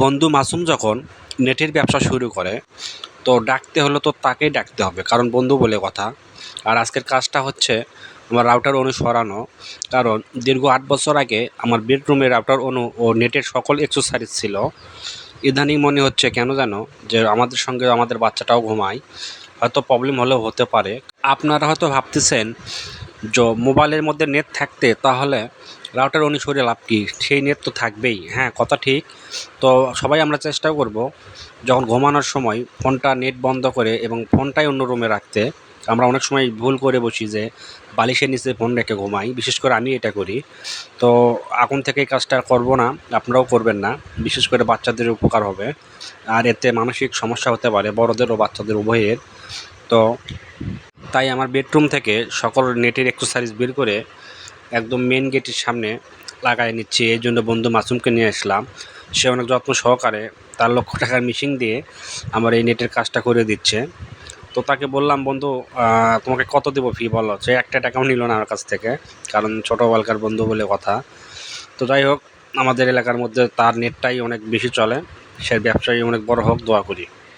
বন্ধু মাসুম যখন নেটের ব্যবসা শুরু করে, তো ডাকতে হলে তো তাকেই ডাকতে হবে, কারণ বন্ধু বলে কথা। আর আজকের কাজটা হচ্ছে আমার রাউটার অনু সরানো, কারণ দীর্ঘ আট বছর আগে আমার বেডরুমে রাউটার অনু ও নেটের সকল এক্সেসরিজ ছিল। ইদানিং মনে হচ্ছে কেন জানো যে আমাদের সঙ্গে আমাদের বাচ্চাটাও ঘুমায়, হয়তো প্রবলেম হলেও হতে পারে। আপনারা হয়তো ভাবতেছেন যে মোবাইলের মধ্যে নেট থাকতে তাহলে রাউটার অনু সরিয়ে লাভ কী? সেই নেট তো থাকবেই। হ্যাঁ কথা ঠিক। তো সবাই আমরা চেষ্টা করব যখন ঘুমানোর সময় ফোনটা নেট বন্ধ করে এবং ফোনটাই অন্য রুমে রাখতে। আমরা অনেক সময় ভুল করে বসি যে বালিশের নিচে ফোন রেখে ঘুমাই। বিশেষ করে আমি এটা করি। তো এখন থেকে এই কাজটা করব না। আপনারাও করবেন না। বিশেষ করে বাচ্চাদের উপকার হবে। আর এতে মানসিক সমস্যা হতে পারে, বড়দের ও বাচ্চাদের উভয়ের। তো তাই আমার বেডরুম থেকে সকল নেটের এক্সেসরিজ বের করে একদম মেন গেটের সামনে লাগাই নিচ্ছি। এই জন্য বন্ধু মাসুমকে নিয়ে আসলাম। সে অনেক যত্ন সহকারে তার লক্ষ টাকার মিশিং দিয়ে আমার এই নেটের কাজটা করে দিচ্ছে। তো তাকে বললাম, বন্ধু তোমাকে কত দেবো ফি বলো? সে একটা টাকাও নিল না আমার কাছ থেকে, কারণ ছোটোবেলাকার বন্ধু বলে কথা। তো যাই হোক, আমাদের এলাকার মধ্যে তার নেটটাই অনেক বেশি চলে। সে ব্যবসায়ী অনেক বড় হোক, দোয়া করি।